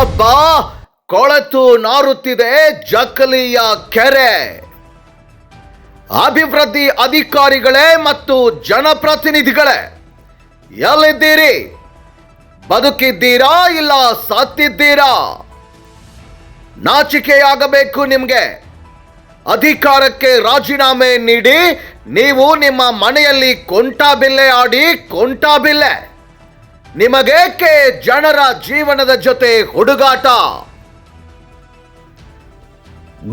ಅಬ್ಬಬ್ಬಾ ಕೊಳೆತು ನಾರುತ್ತಿದೆ ಜಕಲಿಯ ಕೆರೆ. ಅಭಿವೃದ್ಧಿ ಅಧಿಕಾರಿಗಳೇ ಮತ್ತು ಜನಪ್ರತಿನಿಧಿಗಳೇ, ಎಲ್ಲಿದ್ದೀರಿ? ಬದುಕಿದ್ದೀರಾ ಇಲ್ಲ ಸತ್ತಿದ್ದೀರಾ? ನಾಚಿಕೆಯಾಗಬೇಕು ನಿಮಗೆ. ಅಧಿಕಾರಕ್ಕೆ ರಾಜೀನಾಮೆ ನೀಡಿ, ನೀವು ನಿಮ್ಮ ಮನೆಯಲ್ಲಿ ಕೊಂಟಾಬಿಲ್ಲೆ ಆಡಿ ಕೊಂಟಾಬಿಲ್ಲೆ ನಿಮಗೇಕೆ ಜನರ ಜೀವನದ ಜೊತೆ ಹುಡುಗಾಟ?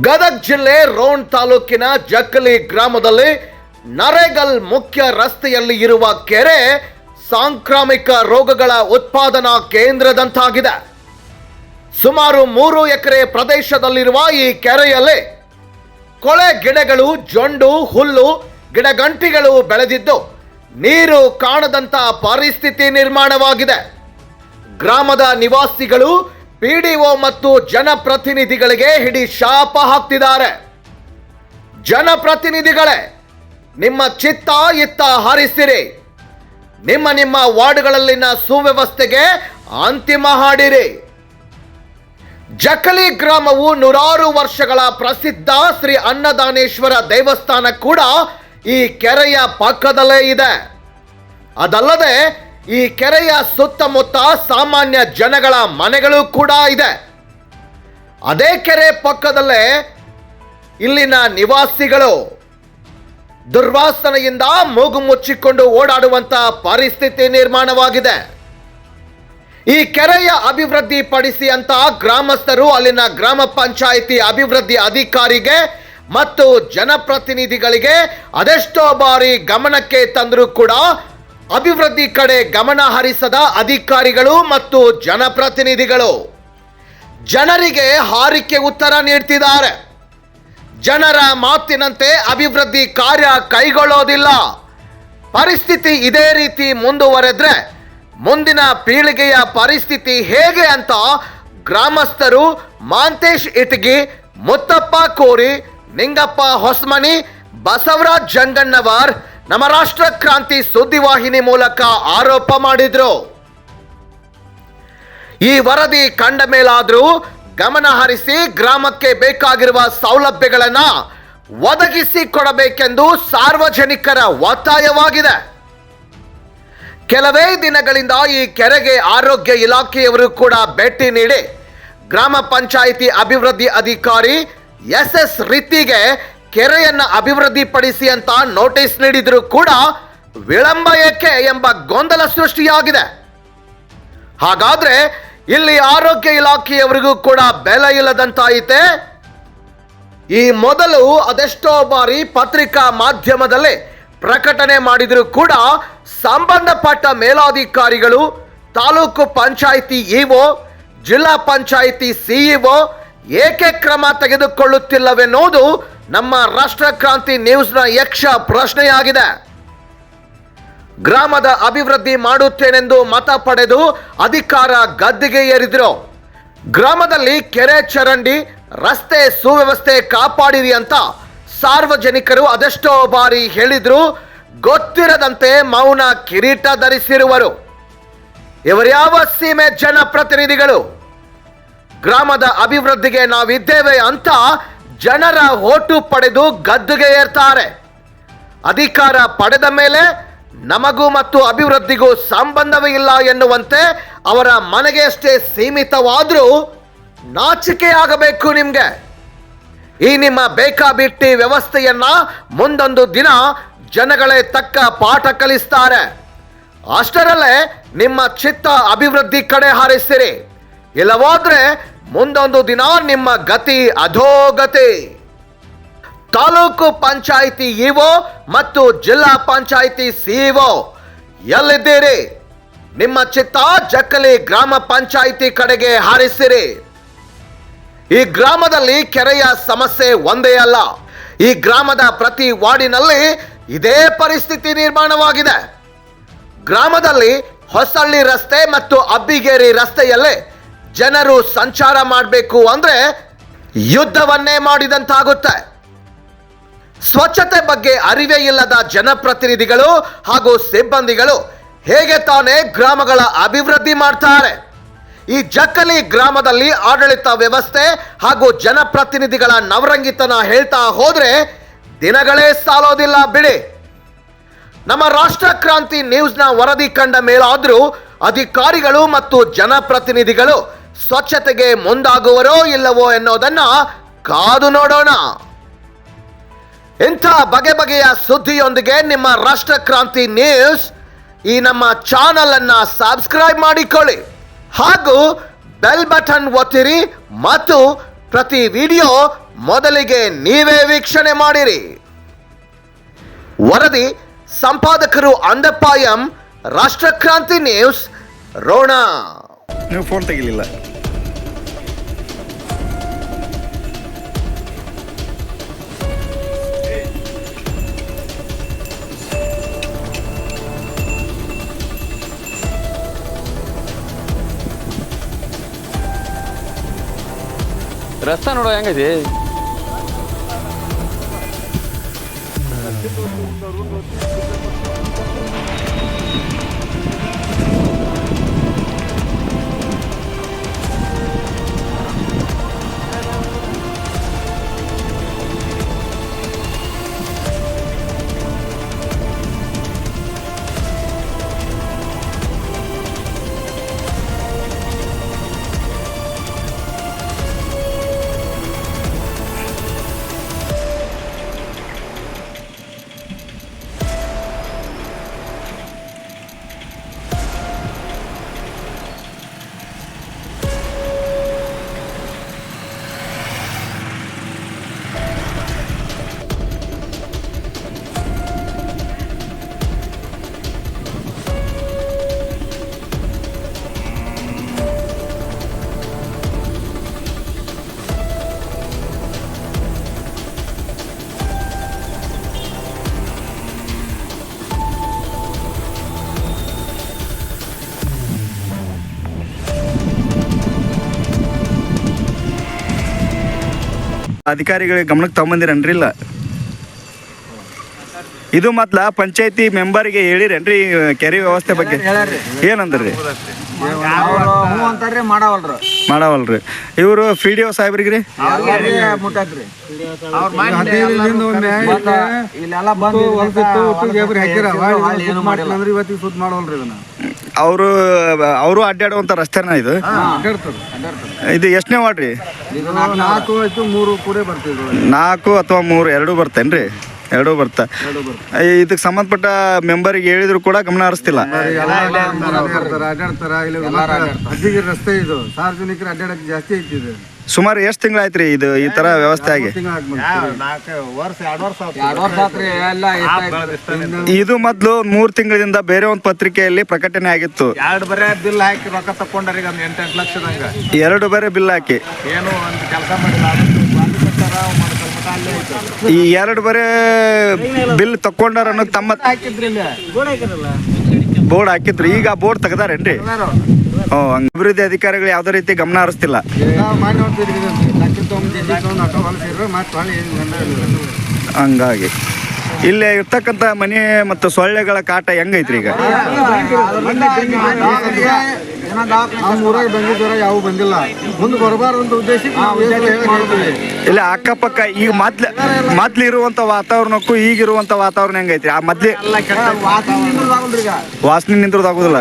ಗದಗ್ ಜಿಲ್ಲೆ ರೋಣ್ ತಾಲೂಕಿನ ಜಕ್ಕಲಿ ಗ್ರಾಮದಲ್ಲಿ ನರೇಗಲ್ ಮುಖ್ಯ ರಸ್ತೆಯಲ್ಲಿ ಇರುವ ಕೆರೆ ಸಾಂಕ್ರಾಮಿಕ ರೋಗಗಳ ಉತ್ಪಾದನಾ ಕೇಂದ್ರದಂತಾಗಿದೆ. ಸುಮಾರು ಮೂರು ಎಕರೆ ಪ್ರದೇಶದಲ್ಲಿರುವ ಈ ಕೆರೆಯಲ್ಲಿ ಕೊಳೆ ಗಿಡಗಳು, ಜೊಂಡು, ಹುಲ್ಲು, ಗಿಡಗಂಟಿಗಳು ಬೆಳೆದಿದ್ದು ನೀರು ಕಾಣದಂತ ಪರಿಸ್ಥಿತಿ ನಿರ್ಮಾಣವಾಗಿದೆ. ಗ್ರಾಮದ ನಿವಾಸಿಗಳು ಪಿಡಿಒ ಮತ್ತು ಜನಪ್ರತಿನಿಧಿಗಳಿಗೆ ಹಿಡಿ ಶಾಪ ಹಾಕ್ತಿದ್ದಾರೆ. ಜನಪ್ರತಿನಿಧಿಗಳೇ, ನಿಮ್ಮ ಚಿತ್ತ ಇತ್ತ ಹಾರಿಸಿರಿ. ನಿಮ್ಮ ನಿಮ್ಮ ವಾರ್ಡ್ಗಳಲ್ಲಿನ ಸುವ್ಯವಸ್ಥೆಗೆ ಅಂತಿಮ ಹಾಡಿರಿ. ಜಕಲಿ ಗ್ರಾಮವು ನೂರಾರು ವರ್ಷಗಳ ಪ್ರಸಿದ್ಧ ಶ್ರೀ ಅನ್ನದಾನೇಶ್ವರ ದೇವಸ್ಥಾನ ಕೂಡ ಈ ಕೆರೆಯ ಪಕ್ಕದಲ್ಲೇ ಇದೆ. ಅದಲ್ಲದೆ ಈ ಕೆರೆಯ ಸುತ್ತಮುತ್ತ ಸಾಮಾನ್ಯ ಜನಗಳ ಮನೆಗಳು ಕೂಡ ಇದೆ. ಅದೇ ಕೆರೆ ಪಕ್ಕದಲ್ಲೇ ಇಲ್ಲಿನ ನಿವಾಸಿಗಳು ದುರ್ವಾಸನೆಯಿಂದ ಮೂಗು ಮುಚ್ಚಿಕೊಂಡು ಓಡಾಡುವಂತ ಪರಿಸ್ಥಿತಿ ನಿರ್ಮಾಣವಾಗಿದೆ. ಈ ಕೆರೆಯ ಅಭಿವೃದ್ಧಿ ಪಡಿಸಿ ಅಂತ ಗ್ರಾಮಸ್ಥರು ಅಲ್ಲಿನ ಗ್ರಾಮ ಪಂಚಾಯಿತಿ ಅಭಿವೃದ್ಧಿ ಅಧಿಕಾರಿಗೆ ಮತ್ತು ಜನಪ್ರತಿನಿಧಿಗಳಿಗೆ ಅದೆಷ್ಟೋ ಬಾರಿ ಗಮನಕ್ಕೆ ತಂದರೂ ಕೂಡ ಅಭಿವೃದ್ಧಿ ಕಡೆ ಗಮನ ಹರಿಸದ ಅಧಿಕಾರಿಗಳು ಮತ್ತು ಜನಪ್ರತಿನಿಧಿಗಳು. ಜನರಿಗೆ ಹಾರಿಕೆ ಉತ್ತರ ನೀಡ್ತಿದ್ದಾರೆ. ಜನರ ಮಾತಿನಂತೆ ಅಭಿವೃದ್ಧಿ ಕಾರ್ಯ ಕೈಗೊಳ್ಳೋದಿಲ್ಲ. ಪರಿಸ್ಥಿತಿ ಇದೇ ರೀತಿ ಮುಂದುವರೆದ್ರೆ ಮುಂದಿನ ಪೀಳಿಗೆಯ ಪರಿಸ್ಥಿತಿ ಹೇಗೆ ಅಂತ ಗ್ರಾಮಸ್ಥರು ಮಾಂತೇಶ್ ಇಟಗಿ ಮುತ್ತಪ್ಪ ಕೋರಿ ನಿಂಗಪ್ಪ ಹೊಸ್ಮನಿ, ಬಸವರಾಜ್ ಜಂಗಣ್ಣವರ್ ನಮ್ಮ ರಾಷ್ಟ್ರ ಕ್ರಾಂತಿ ಸುದ್ದಿವಾಹಿನಿ ಮೂಲಕ ಆರೋಪ ಮಾಡಿದ್ರು. ಈ ವರದಿ ಕಂಡ ಮೇಲಾದರೂ ಗಮನ ಹರಿಸಿ ಗ್ರಾಮಕ್ಕೆ ಬೇಕಾಗಿರುವ ಸೌಲಭ್ಯಗಳನ್ನು ಒದಗಿಸಿ ಕೊಡಬೇಕೆಂದು ಸಾರ್ವಜನಿಕರ ಒತ್ತಾಯವಾಗಿದೆ. ಕೆಲವೇ ದಿನಗಳಿಂದ ಈ ಕೆರೆಗೆ ಆರೋಗ್ಯ ಇಲಾಖೆಯವರು ಕೂಡ ಭೇಟಿ ನೀಡಿ ಗ್ರಾಮ ಪಂಚಾಯಿತಿ ಅಭಿವೃದ್ಧಿ ಅಧಿಕಾರಿ ಎಸ್ ಎಸ್ ರೀತಿಗೆ ಕೆರೆಯನ್ನ ಅಭಿವೃದ್ಧಿಪಡಿಸಿ ಅಂತ ನೋಟಿಸ್ ನೀಡಿದ್ರು ಕೂಡ ವಿಳಂಬ ಏಕೆ ಎಂಬ ಗೊಂದಲ ಸೃಷ್ಟಿಯಾಗಿದೆ. ಹಾಗಾದ್ರೆ ಇಲ್ಲಿ ಆರೋಗ್ಯ ಇಲಾಖೆಯವರಿಗೂ ಕೂಡ ಬೆಲೆ ಇಲ್ಲದಂತಾಯಿತೆ? ಈ ಮೊದಲು ಅದೆಷ್ಟೋ ಬಾರಿ ಪತ್ರಿಕಾ ಮಾಧ್ಯಮದಲ್ಲಿ ಪ್ರಕಟಣೆ ಮಾಡಿದರೂ ಕೂಡ ಸಂಬಂಧಪಟ್ಟ ಮೇಲಾಧಿಕಾರಿಗಳು, ತಾಲೂಕು ಪಂಚಾಯಿತಿ ಇಒ ಜಿಲ್ಲಾ ಪಂಚಾಯಿತಿ ಸಿಇಒ ಏಕೆ ಕ್ರಮ ತೆಗೆದುಕೊಳ್ಳುತ್ತಿಲ್ಲವೆನ್ನುವುದು ನಮ್ಮ ರಾಷ್ಟ್ರ ಕ್ರಾಂತಿ ನ್ಯೂಸ್ನ ಯಕ್ಷ ಪ್ರಶ್ನೆಯಾಗಿದೆ. ಗ್ರಾಮದ ಅಭಿವೃದ್ಧಿ ಮಾಡುತ್ತೇನೆಂದು ಮತ ಪಡೆದು ಅಧಿಕಾರ ಗದ್ದಿಗೆ ಏರಿದ್ರು. ಗ್ರಾಮದಲ್ಲಿ ಕೆರೆ ಚರಂಡಿ, ರಸ್ತೆ ಸುವ್ಯವಸ್ಥೆ ಕಾಪಾಡಿರಿ ಅಂತ ಸಾರ್ವಜನಿಕರು ಅದೆಷ್ಟೋ ಬಾರಿ ಹೇಳಿದ್ರು, ಗೊತ್ತಿರದಂತೆ ಮೌನ ಕಿರೀಟ ಧರಿಸಿರುವರು. ಇವರ್ಯಾವ ಸೀಮೆ ಜನಪ್ರತಿನಿಧಿಗಳು? ಗ್ರಾಮದ ಅಭಿವೃದ್ಧಿಗೆ ನಾವಿದ್ದೇವೆ ಅಂತ ಜನರ ಓಟು ಪಡೆದು ಗದ್ದುಗೆ ಏರ್ತಾರೆ. ಅಧಿಕಾರ ಪಡೆದ ಮೇಲೆ ನಮಗೂ ಮತ್ತು ಅಭಿವೃದ್ಧಿಗೂ ಸಂಬಂಧವೇ ಇಲ್ಲ ಎನ್ನುವಂತೆ ಅವರ ಮನೆಗೆಷ್ಟೇ ಸೀಮಿತವಾದರೂ ಸೀಮಿತವಾದರೂ ನಾಚಿಕೆಯಾಗಬೇಕು ನಿಮಗೆ. ಈ ನಿಮ್ಮ ಬೇಕಾಬಿಟ್ಟಿ ವ್ಯವಸ್ಥೆಯನ್ನ ಮುಂದೊಂದು ದಿನ ಜನಗಳೇ ತಕ್ಕ ಪಾಠ ಕಲಿಸ್ತಾರೆ. ಅಷ್ಟರಲ್ಲೇ ನಿಮ್ಮ ಚಿತ್ತ ಅಭಿವೃದ್ಧಿ ಕಡೆ ಹಾರಿಸ್ತೀರಿ ಇಲ್ಲವಾದ್ರೆ ಮುಂದೊಂದು ದಿನ ನಿಮ್ಮ ಗತಿ ಅಧೋಗತಿ. ತಾಲೂಕು ಪಂಚಾಯಿತಿ ಇಒ ಮತ್ತು ಜಿಲ್ಲಾ ಪಂಚಾಯಿತಿ ಸಿಇಒ, ಎಲ್ಲಿದ್ದೀರಿ? ನಿಮ್ಮ ಚಿತ್ತ ಜಕ್ಕಲಿ ಗ್ರಾಮ ಪಂಚಾಯಿತಿ ಕಡೆಗೆ ಹಾರಿಸಿರಿ. ಈ ಗ್ರಾಮದಲ್ಲಿ ಕೆರೆಯ ಸಮಸ್ಯೆ ಒಂದೇ ಅಲ್ಲ. ಈ ಗ್ರಾಮದ ಪ್ರತಿ ವಾರ್ಡಿನಲ್ಲಿ ಇದೇ ಪರಿಸ್ಥಿತಿ ನಿರ್ಮಾಣವಾಗಿದೆ. ಗ್ರಾಮದಲ್ಲಿ ಹೊಸಳ್ಳಿ ರಸ್ತೆ ಮತ್ತು ಅಬ್ಬಿಗೇರಿ ರಸ್ತೆಯಲ್ಲಿ ಜನರು ಸಂಚಾರ ಮಾಡಬೇಕು ಅಂದ್ರೆ ಯುದ್ಧವನ್ನೇ ಮಾಡಿದಂತಾಗುತ್ತೆ. ಸ್ವಚ್ಛತೆ ಬಗ್ಗೆ ಅರಿವೇ ಇಲ್ಲದ ಜನಪ್ರತಿನಿಧಿಗಳು ಹಾಗೂ ಸಿಬ್ಬಂದಿಗಳು ಹೇಗೆ ತಾನೇ ಗ್ರಾಮಗಳ ಅಭಿವೃದ್ಧಿ ಮಾಡ್ತಾರೆ. ಈ ಜಕ್ಕಲಿ ಗ್ರಾಮದಲ್ಲಿ ಆಡಳಿತ ವ್ಯವಸ್ಥೆ ಹಾಗೂ ಜನಪ್ರತಿನಿಧಿಗಳ ನವರಂಗಿತನ ಹೇಳ್ತಾ ಹೋದ್ರೆ ದಿನಗಳೇ ಸಾಲೋದಿಲ್ಲ ಬಿಡಿ. ನಮ್ಮ ರಾಷ್ಟ್ರ ಕ್ರಾಂತಿ ನ್ಯೂಸ್ನ ವರದಿ ಕಂಡ ಮೇಲಾದರೂ ಅಧಿಕಾರಿಗಳು ಮತ್ತು ಜನಪ್ರತಿನಿಧಿಗಳು ಸ್ವಚ್ಛತೆಗೆ ಮುಂದಾಗುವರೋ ಇಲ್ಲವೋ ಎನ್ನುವುದನ್ನು ಕಾದು ನೋಡೋಣ. ಇಂಥ ಬಗೆ ಬಗೆಯ ಸುದ್ದಿಯೊಂದಿಗೆ ನಿಮ್ಮ ರಾಷ್ಟ್ರ ಕ್ರಾಂತಿ ನ್ಯೂಸ್ ಈ ನಮ್ಮ ಚಾನಲ್ ಅನ್ನ ಸಬ್ಸ್ಕ್ರೈಬ್ ಮಾಡಿಕೊಳ್ಳಿ. ಹಾಗೂ ಬೆಲ್ ಬಟನ್ ಒತ್ತಿರಿ ಮತ್ತು ಪ್ರತಿ ವಿಡಿಯೋ ಮೊದಲಿಗೆ ನೀವೇ ವೀಕ್ಷಣೆ ಮಾಡಿರಿ. ವರದಿ, ಸಂಪಾದಕರು ಅಂದಪಾಯಂ ರಾಷ್ಟ್ರಕ್ರಾಂತಿ ನ್ಯೂಸ್, ರೋಣ. ನೀವು ಫೋನ್ ತೆಗಿಲಿಲ್ಲ. ರಸ್ತೆ ನೋಡೋ ಹೆಂಗೈತಿ? ಅಧಿಕಾರಿಗಳಿಗೆ ಗಮನಕ್ಕೆ ತಗೊಂಬಂದಿರನ್ರಿ ಇಲ್ಲ? ಇದು ಮೊದ್ಲ ಪಂಚಾಯತಿ ಮೆಂಬರ್ಗೆ ಹೇಳಿರೇನ್ರಿ ಕೆರೆ ವ್ಯವಸ್ಥೆ ಬಗ್ಗೆ? ಏನಂದ್ರಿ? ಮಾಡವಲ್ರಿ. ಇವರು ಪಿ ಡಿ ಒ ಸಾಹೇಬ್ರಿಗ್ರಿ? ಅವರು ಅವರು ಅಡ್ಡಾಡುವಂಥ ರಸ್ತೆನ ಇದು? ಇದು ಎಷ್ಟನೇ ವಾರ್ಡ್ರಿ? ಇದು ನಾಲ್ಕು ಅಥವಾ ಮೂರು ಎರಡು ಬರ್ತೇನ್ರಿ? ಎರಡೂ ಬರ್ತಾ. ಇದಕ್ಕೆ ಸಂಬಂಧಪಟ್ಟ ಮೆಂಬರಿಗೆ ಹೇಳಿದ್ರು ಕೂಡ ಗಮನ ಹರಿಸ್ತಿಲ್ಲ. ಅಡ್ಡಾಡ್ತಾರ ರಸ್ತೆ ಇದು ಸಾರ್ವಜನಿಕರು ಜಾಸ್ತಿ ಸುಮಾರು ಎಷ್ಟು ತಿಂಗಳಾಯ್ತ್ರಿ ಇದು ಈ ತರ ವ್ಯವಸ್ಥೆ ಆಗಿ? ತಿಂಗಳ ಇದು ಮೊದಲು ಮೂರು ತಿಂಗಳಿಂದ ಬೇರೆ ಒಂದು ಪತ್ರಿಕೆಯಲ್ಲಿ ಪ್ರಕಟಣೆ ಆಗಿತ್ತು. ಎರಡು ಬರೇ ಬಿಲ್ ಹಾಕಿ ರೊಕ್ಕ ತಕೊಂಡಾರ ಈಗ ಒಂದು ಎಂಟೆಂಟು ಲಕ್ಷದಂಗ. ಎರಡು ಬೇರೆ ಬಿಲ್ ಹಾಕಿ. ಏನು ಒಂದು ಕೆಲಸ ಮಾಡಿಲ್ಲ. ಈ ಎರಡು ಬರೇ ಬಿಲ್ ತಕೊಂಡಾರ ಅನ್ನೋ ತಮ್ಮ ಬೋರ್ಡ್ ಹಾಕಿದ್ರು. ಈಗ ಬೋರ್ಡ್ ತೆಗ್ದಾರೇನ್ರಿ? ಹ್ಞೂ ಹಂಗ್ ಅಭಿವೃದ್ಧಿ ಅಧಿಕಾರಿಗಳು ಯಾವುದೇ ರೀತಿ ಗಮನ ಹರಿಸ್ತಿಲ್ಲ. ಹಂಗಾಗಿ. ಇಲ್ಲೇ ಇರ್ತಕ್ಕಂಥ ಮನೆ ಮತ್ತು ಸೊಳ್ಳೆಗಳ ಕಾಟ ಹೆಂಗೈತ್ರಿ ಈಗ? ನಮ್ಮ ಊರಾಗ ಬಂದಿದ್ದರ ಯಾವ ಬಂದಿಲ್ಲ ಮುಂದೆ ಬರಬಾರ್ದು ಅಂತ ಉದ್ದೇಶಕ್ಕೆ ನಾವು ಏನ್ ಮಾಡ್ತೀವಿ ಇಲ್ಲ ಅಕ್ಕಪಕ್ಕ ಈಗ ಮೊದ್ಲ ಮೊದ್ಲು ಇರುವಂತ ವಾತಾವರಣಕ್ಕೂ ಈಗಿರುವಂತ ವಾತಾವರಣ ಹೆಂಗೈತ್ರಿ? ಆ ಮೊದ್ಲೇ ವಾಸನೆ ನಿಂದ್ರದಾಗುದಿಲ್ಲ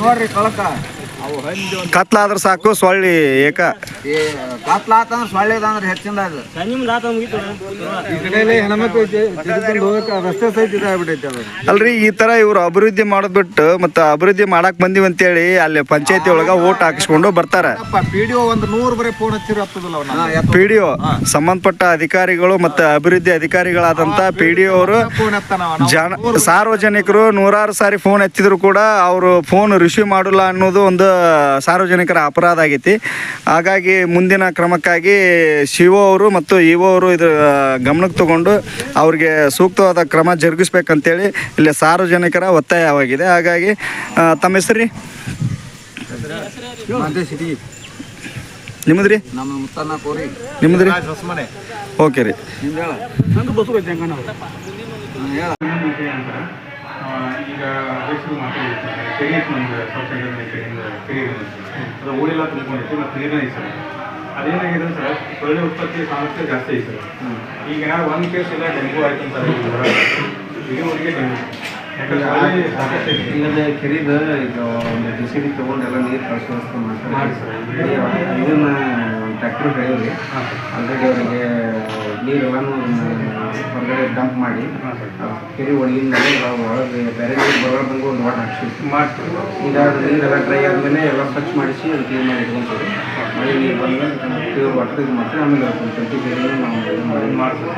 ನೋಡ್ರಿ ಕಳಕ. ಕತ್ಲಾದ್ರ ಸಾಕು ಸೊಳ್ಳಿ ಏಕ. ಈ ಕತ್ಲ ಸೊಳ್ಳೆದಂದ್ರ ಹೆಚ್ಚಿಂದ ಅದು. ಅಲ್ರಿ ಈ ತರ ಇವ್ರು ಅಭಿವೃದ್ಧಿ ಮಾಡೋದ್ಬಿಟ್ಟು ಮತ್ತ ಅಭಿವೃದ್ಧಿ ಮಾಡಕ್ ಬಂದಿವಿ ಅಂತೇಳಿ ಅಲ್ಲಿ ಪಂಚಾಯತಿ ಒಳಗ ಓಟ್ ಹಾಕಿಸ್ಕೊಂಡು ಬರ್ತಾರ. ಪಿ ಡಿ ಒಂದು ನೂರು ಬರೀ ಫೋನ್ ಸಂಬಂಧಪಟ್ಟ ಅಧಿಕಾರಿಗಳು ಮತ್ತ ಅಭಿವೃದ್ಧಿ ಅಧಿಕಾರಿಗಳಾದಂತ ಪಿ ಡಿ ಅವರು ಜನ ಸಾರ್ವಜನಿಕರು ನೂರಾರು ಸಾರಿ ಫೋನ್ ಎತ್ತಿದ್ರು ಕೂಡ ಅವರು ಫೋನ್ ರಿಸೀವ್ ಮಾಡಲ್ಲ ಅನ್ನೋದು ಒಂದು ಸಾರ್ವಜನಿಕರ ಅಪರಾಧ ಆಗೈತಿ. ಹಾಗಾಗಿ ಮುಂದಿನ ಕ್ರಮಕ್ಕಾಗಿ ಶಿ ಅವರು ಮತ್ತು ಇಒ ಅವರು ಇದ್ರ ಗಮನಕ್ಕೆ ತಗೊಂಡು ಅವ್ರಿಗೆ ಸೂಕ್ತವಾದ ಕ್ರಮ ಜರುಗಿಸ್ಬೇಕಂತೇಳಿ ಇಲ್ಲಿ ಸಾರ್ವಜನಿಕರ ಒತ್ತಾಯವಾಗಿದೆ. ಹಾಗಾಗಿ ತಮ್ಮ ಹೆಸರು? ರೀ ನಿಮ್ಮದ್ರಿ ಸಿಟಿ. ನಿಮ್ಮದು ನಮ್ಮ ಮುತ್ತನ್ನ ಕೋರಿ. ನಿಮ್ಮದು ರೀ ಓಕೆ ರೀ. ಈಗ ಅಧ್ಯಕ್ಷರು ಮಾತಾಡಿರ್ತಾರೆ ಕೆರಿಯರ್ ನಮ್ಗೆ ಶೌಚಾಲಯದ ಸಬ್ ಕೆರಿಯರ್ ಅದು ಊರೆಲ್ಲ ತುಂಬಿಕೊಂಡಿತ್ತು ಮತ್ತು ನೀರಿನ ಐತೆ ಸರ್ ಅದೇನಾಗಿದೆ ಸರ್ ಸೊಳ್ಳೆ ಉತ್ಪತ್ತಿ ಸಾಮರ್ಥ್ಯ ಜಾಸ್ತಿ ಐತೆ ಸರ್ ಈಗ ಏನಾದ್ರು ಒಂದು ಕೇಸ್ ಇಲ್ಲ ಡೆಂಗು ಆಯ್ತು ಅಂತ ಇದುವರೆಗೆ ಡೆಂಗು. ಈಗ ಕೆರಿದ ಈಗ ಒಂದು ಜೆ ಸಿ ಬಿ ತೊಗೊಂಡು ಎಲ್ಲ ನೀರು ಕಳಿಸೋ ಮಾಡ್ತಾರೆ. ಇದನ್ನ ಹಾಂ ಸರ್. ಆಲ್ರೆಡಿ ಅವರಿಗೆ ನೀರೆಲ್ಲನೂ ಹೊರಗಡೆ ಡಂಪ್ ಮಾಡಿ ಕೆರೆ ಒಳಗಿಂದ ಒಳಗೆ ಬೇರೆ ನೀರು ಬರಬಾರ್ದಂಗೆ ಒಂದು ವಾಟ್ ಹಾಕ್ಸಿ. ಮಾಡ್ತೀವಿ. ಇದಾದ ನೀರೆಲ್ಲ ಡ್ರೈ ಆದಮೇಲೆ ಎಲ್ಲ ಸ್ವಚ್ಛ ಮಾಡಿಸಿ ಅದು ಕ್ಲೀನ್ ಮಾಡಿ ಇಟ್ಕೊಂತೀವಿ ಮಳೆ ನೀರು ಬಂದು ಪ್ಯೂರ್ ವಾಟರ್ ಇದು ಮಾಡ್ತೀವಿ. ಆಮೇಲೆ ಟ್ವೆಂಟಿ ಬೇರೆ ನಾವು ಇದು ಮಾಡಿ. ಮಾಡ್ತೀವಿ.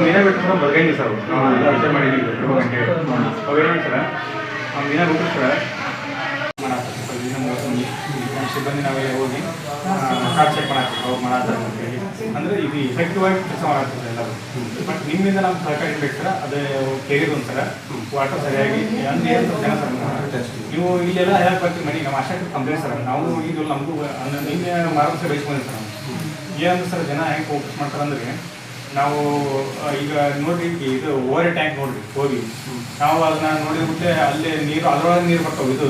ಮೀನ ಬಿಟ್ಟು ಸರ್. ನಾವು ಮಾಡಿದ್ದೀವಿ ಸಿಬ್ಬಂದಿ ನಾವೆಲ್ಲ ಹೋಗಿ ಕಾರ್ಡ್ ಚೆಕ್ ಮಾಡಾಕ್ತೀವಿ ಅವ್ರು ಅಂತೇಳಿ ಅಂದರೆ ಇದು ಇಫೆಕ್ಟಿವ್ ಆಗಿ ಕೆಲಸ ಬಟ್ ನಿಮ್ಮಿಂದ ನಮ್ಮ ಸಹಕಾರ ಇರ್ಬೇಕು ಸರ್ ಅದು ಕೆರಿಯರ್ ಒಂದು ಸರ ವಾಟರ್ ಸರಿಯಾಗಿ ಅಂದ್ರೆ ಏನು ಜನ ನೀವು ಇಲ್ಲೆಲ್ಲ ಹೇಳಕ್ ಬರ್ತೀವಿ ಮನೆ ನಮ್ಮ ಆಶಾ ಕಂಪ್ಲೇಂಟ್ ಸರ್ ನಾವು ಇದು ನಮಗೂ ಅಂದ್ರೆ ನಿನ್ನೆ ಬಯಸ್ಕೊಂಡಿವಿ ಸರ್ ನಾವು ಏನಂದ್ರೆ ಸರ್ ಜನ ಹೆಂಗೆ ಫೋಕಸ್ ಮಾಡ್ತಾರೆ ಅಂದ್ರೆ ನಾವು ಈಗ ನೋಡ್ರಿ ಇದು ಓವರ್ ಟ್ಯಾಂಕ್ ನೋಡ್ರಿ ಹೋಗಿ. ನಾವು ಅದನ್ನ ನೋಡಿಬಿಟ್ಟೆ ಅಲ್ಲೇ ನೀರು ಅದರೊಳಗೆ ನೀರು ಬರ್ತಾವೆ ಇದು.